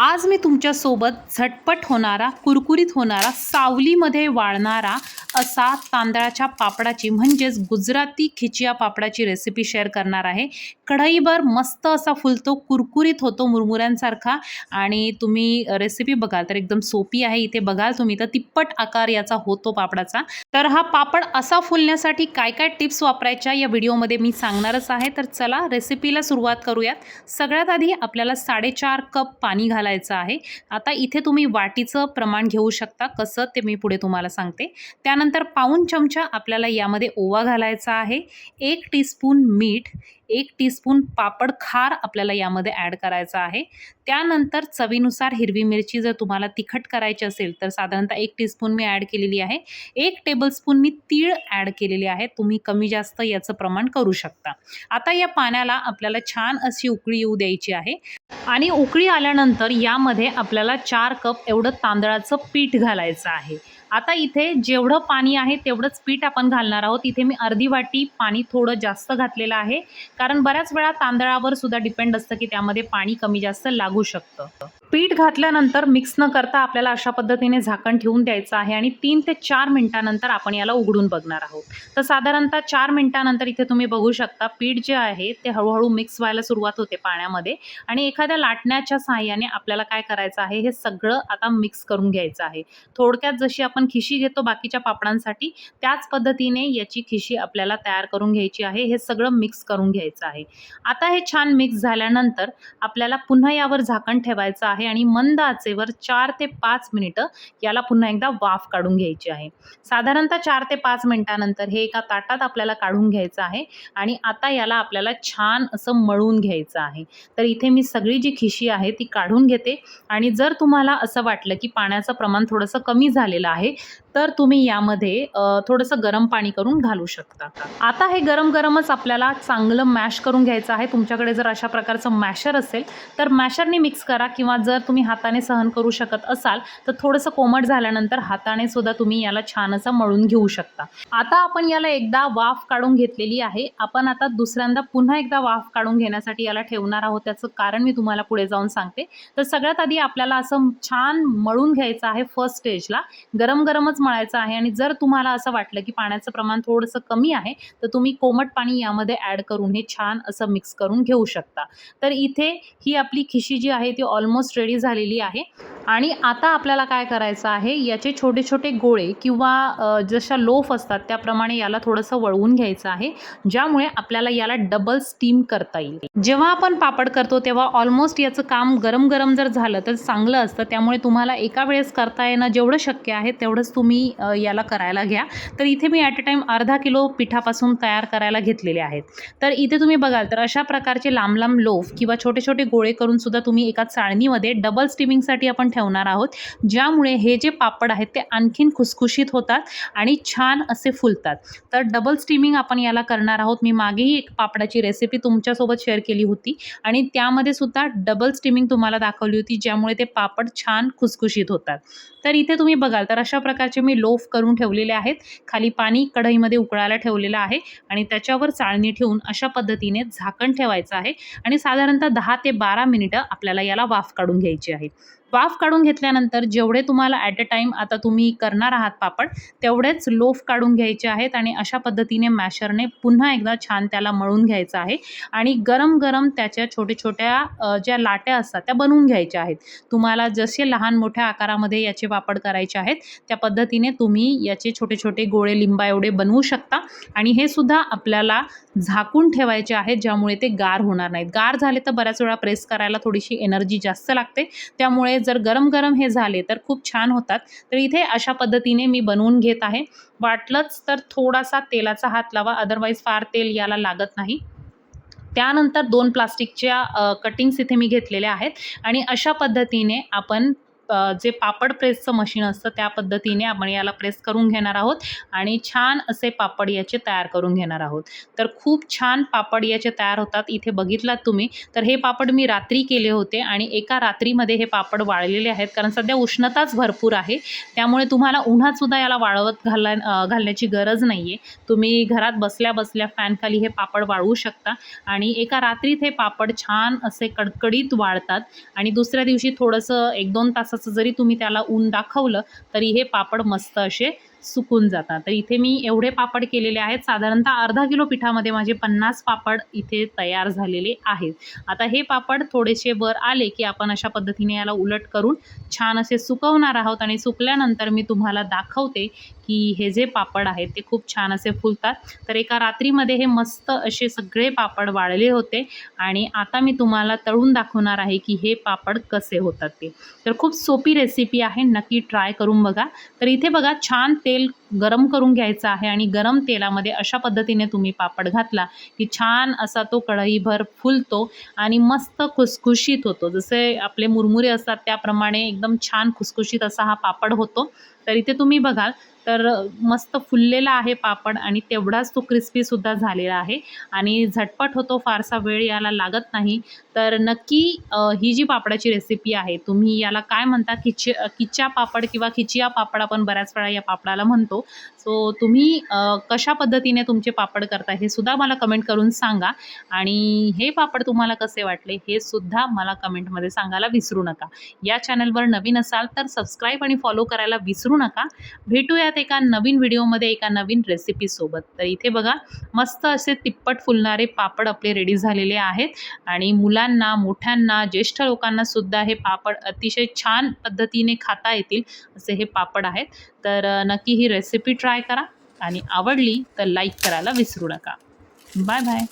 आज मी तुमच्यासोबत झटपट होणारा कुरकुरीत होणारा सावलीमध्ये वाळणारा असा तांदळाच्या पापडाची म्हणजेच गुजराती खिचिया पापडाची रेसिपी शेअर करणार आहे. कढईभर मस्त असा फुलतो कुरकुरीत होतो मुरमुऱ्यांसारखा आणि तुम्ही रेसिपी बघाल तर एकदम सोपी आहे इथे बघाल तुम्ही तर तिप्पट आकार याचा होतो पापडाचा. तर हा पापड असा फुलण्यासाठी काय काय टिप्स वापरायच्या या व्हिडिओमध्ये मी सांगणारच आहे. तर चला रेसिपीला सुरुवात करूयात. सगळ्यात आधी आपल्याला साडेचार कप पाणी घालायचं आहे. आता इथे तुम्ही वाटीचं प्रमाण घेऊ शकता. कसं ते मी पुढे तुम्हाला सांगते. त्यानंतर पाऊन चमचा आपल्याला यामध्ये ओवा घालायचा आहे. एक टीस्पून मीठ एक टीस्पून पापड खार आपल्याला यामध्ये ॲड करायचा आहे. त्यानंतर चवीनुसार हिरवी मिरची जर तुम्हाला तिखट करायची असेल तर साधारणतः एक टीस्पून मी ॲड केलेली आहे. एक टेबलस्पून मी तीळ ॲड केलेली आहे. तुम्ही कमी जास्त याचं प्रमाण करू शकता. आता या पाण्याला आपल्याला छान अशी उकळी येऊ द्यायची आहे. आणि उकळी आल्यानंतर यामध्ये आपल्याला चार कप एवढं तांदळाचं पीठ घालायचं आहे. आता इथे जेवढं पाणी आहे तेवढंच पीठ आपण घालणार आहोत. इथे मी अर्धी वाटी पाणी थोडं जास्त घातलेलं आहे. कारण बऱ्याच वेळा तांदळावर सुद्धा डिपेंड असतं की त्यामध्ये पाणी कमी जास्त लागू शकतं. पीठ घातल्यानंतर मिक्स न करता आपल्याला अशा पद्धतीने झाकण ठेवून द्यायचं आहे आणि तीन ते चार मिनटानंतर आपण याला उघडून बघणार आहोत. तर साधारणतः चार मिनटानंतर इथे तुम्ही बघू शकता पीठ जे आहे ते हळूहळू मिक्स व्हायला सुरुवात होते पाण्यामध्ये आणि एखाद्या लाटण्याच्या सहाय्याने आपल्याला काय करायचं आहे हे सगळं आता मिक्स करून घ्यायचं आहे. थोडक्यात जशी आपण खिशी घेतो बाकीच्या पापडांसाठी त्याच पद्धतीने याची खिशी आपल्याला तयार करून घ्यायची आहे हे सगळं मिक्स करून घ्यायचं आहे. आता हे छान मिक्स झाल्यानंतर आपल्याला पुन्हा यावर झाकण ठेवायचं आहे आणि मंद आचेवर चार ते पाच मिनिटं याला पुन्हा एकदा वाफ काढून घ्यायची आहे. साधारणतः चार ते पाच मिनिटानंतर हे एका ताटात आपल्याला काढून घ्यायचं आहे आणि आता याला आपल्याला छान असं मळून घ्यायचं आहे. तर इथे मी सगळी जी खिशी आहे ती काढून घेते आणि जर तुम्हाला असं वाटलं की पाण्याचं प्रमाण थोडंसं कमी झालेलं आहे तर तुम्ही यामध्ये थोडंसं गरम पाणी करून घालू शकता. आता हे गरम गरमच आपल्याला चांगलं मॅश करून घ्यायचं आहे. तुमच्याकडे जर अशा प्रकारचं मॅशर असेल तर मॅशरने मिक्स करा किंवा जर तुम्ही हाताने सहन करू शकत असाल तर थोडंसं कोमट झाल्यानंतर हाताने सुद्धा तुम्ही याला छान असं मळून घेऊ शकता. आता आपण याला एकदा वाफ काढून घेतलेली आहे. आपण आता दुसऱ्यांदा पुन्हा एकदा वाफ काढून घेण्यासाठी याला ठेवणार आहोत. त्याचं कारण मी तुम्हाला पुढे जाऊन सांगते. तर सगळ्यात आधी आपल्याला असं छान मळून घ्यायचं आहे फर्स्ट स्टेजला गरम गरमच मळायचं आहे आणि जर तुम्हाला असं वाटलं की पाण्याचं प्रमाण थोडंसं कमी आहे तर तुम्ही कोमट पाणी यामध्ये ॲड करून हे छान असं मिक्स करून घेऊ शकता. तर इथे ही आपली खिशी जी आहे ती ऑलमोस्ट रेडी झालेली आहे. आणि आता आपल्याला काय करायचं आहे याचे छोटे छोटे गोळे किंवा जशा लोफ असतात त्याप्रमाणे याला थोडंसं वळवून घ्यायचं आहे ज्यामुळे आपल्याला याला डबल स्टीम करता येईल. जेव्हा आपण पापड करतो तेव्हा ऑलमोस्ट याचं काम गरम गरम जर झालं तर चांगलं असतं. त्यामुळे तुम्हाला एका वेळेस करता येणं जेवढं शक्य आहे तेवढंच तुम्ही याला करायला घ्या. तर इथे मी ॲट अ टाईम अर्धा किलो पिठापासून तयार करायला घेतलेले आहेत. तर इथे तुम्ही बघाल तर अशा प्रकारचे लांब लांब लोफ किंवा छोटे छोटे गोळे करून सुद्धा तुम्ही एका चाळणीमध्ये डबल स्टीमिंगसाठी आपण ठेवणार आहोत. ज्यामुळे हे जे पापड आहेत ते आणखीन खुसखुशीत होतात आणि छान असे फुलतात. तर डबल स्टीमिंग आपण याला करणार आहोत. मी मागेही एक पापडाची रेसिपी तुमच्यासोबत शेअर केली होती. आणि त्यामध्ये सुद्धा डबल स्टीमिंग तुम्हाला दाखवली होती ज्यामुळे ते पापड छान खुसखुशीत होतात. तर इथे तुम्ही बघाल तर अशा प्रकारचे मी लोफ करून ठेवलेले आहेत. खाली पाणी कढईमध्ये उकळायला ठेवलेलं आहे आणि त्याच्यावर चाळणी ठेवून अशा पद्धतीने झाकण ठेवायचं आहे. आणि साधारणतः दहा ते बारा मिनिटं आपल्याला याला वाफ काढून घ्यायची आहे. वाफ काढून घेतल्यानंतर जेवढे तुम्हाला ॲट अ टाईम आता तुम्ही करणार आहात पापड तेवढेच लोफ काढून घ्यायचे आहेत आणि अशा पद्धतीने मॅशरने पुन्हा एकदा छान त्याला मळून घ्यायचं आहे. आणि गरम गरम त्याच्या छोट्या छोट्या ज्या लाट्या असतात त्या बनवून घ्यायच्या आहेत. तुम्हाला जसे लहान मोठ्या आकारामध्ये याचे पापड करायचे आहेत त्या पद्धतीने तुम्ही याचे छोटे छोटे गोळे लिंबा एवढे बनवू शकता. आणि हे सुद्धा आपल्याला झाकून ठेवायचे आहेत ज्यामुळे ते गार होणार नाहीत. गार झाले तर बऱ्याच वेळा प्रेस करायला थोडीशी एनर्जी जास्त लागते. त्यामुळे जर गरम गरम हे झाले तर खूप छान होतात. तर इथे अशा पद्धतीने मी बनवून घेत आहे. वाटलंच तर थोडासा तेलाचा हात लावा अदरवाईज फार तेल याला लागत नाही. त्यानंतर दोन प्लास्टिकच्या कटिंग्स इथे मी घेतलेल्या आहेत. आणि अशा पद्धतीने आपण जे पापड प्रेसचं मशीन असतं त्या पद्धतीने आपण याला प्रेस करून घेणार आहोत आणि छान असे पापड याचे तयार करून घेणार आहोत. तर खूप छान पापड याचे तयार होतात इथे बघितलात तुम्ही. तर हे पापड मी रात्री केले होते आणि एका रात्रीमध्ये हे पापड वाळलेले आहेत कारण सध्या उष्णताच भरपूर आहे. त्यामुळे तुम्हाला उन्हातसुद्धा याला वाळवत घाला घालण्याची गरज नाही आहे तुम्ही घरात बसल्या बसल्या फॅनखाली हे पापड वाळवू शकता आणि एका रात्रीत हे पापड छान असे कडकडीत वाळतात आणि दुसऱ्या दिवशी थोडंसं एक दोन थोडंसं जरी तुम्ही त्याला ऊन दाखवलं तरी हे पापड मस्त असे सुकून जातात. तर इथे मी एवढे पापड केलेले आहेत. साधारणतः अर्धा किलो पिठामध्ये माझे पन्नास पापड इथे तयार झालेले आहेत. आता हे पापड थोडेसे वर आले की आपण अशा पद्धतीने याला उलट करून छान असे सुकवणार आहोत आणि सुकल्यानंतर मी तुम्हाला दाखवते की हे जे पापड आहेत ते खूप छान असे फुलतात. तर एका रात्रीमध्ये हे मस्त असे सगळे पापड वाळले होते आणि आता मी तुम्हाला तळून दाखवणार आहे की हे पापड कसे होतात ते. तर खूप सोपी रेसिपी आहे. नक्की ट्राय करून बघा. तर इथे बघा छान तेल गरम करून घ्यायचं आहे आणि गरम तेलामध्ये अशा पद्धतीने तुम्ही पापड घातला की छान असा तो कढईभर फुलतो आणि मस्त खुसखुशीत होतो. जसे आपले मुरमुरे असतात त्याप्रमाणे एकदम छान खुसखुशीत असा हा पापड होतो. तर इथे तुम्ही बघाल. तर मस्त फुललेला आहे पापड आणि तेवढाच तो क्रिस्पीसुद्धा झालेला आहे. आणि झटपट होतो फारसा वेळ याला लागत नाही. तर नक्की ही जी पापडाची रेसिपी आहे तुम्ही याला काय म्हणता? किच किच्या पापड किंवा खिचिया पापड आपण बऱ्याच वेळा या पापडाला म्हणतो. सो तुम्ही कशा पद्धतीने तुमचे पापड करता हे सुद्धा मला कमेंट करून सांगा. आणि हे पापड तुम्हाला कसे वाटले हे सुद्धा मला कमेंटमध्ये सांगायला विसरू नका. या चॅनलवर नवीन असाल तर सबस्क्राईब आणि फॉलो करायला विसरू नका. भेटूयात एका नवीन व्हिडिओमध्ये एका नवीन रेसिपीसोबत तर इथे बघा मस्त असे तिप्पट फुलणारे पापड आपले रेडी झालेले आहेत. आणि मुलांना मोठ्यांना ज्येष्ठ लोकांना सुद्धा हे पापड अतिशय छान पद्धतीने खाता येतील असे हे पापड आहेत. तर नक्की ही रेसिपी ट्राय करा. आणि आवडली तर लाईक करायला विसरू नका. Bye bye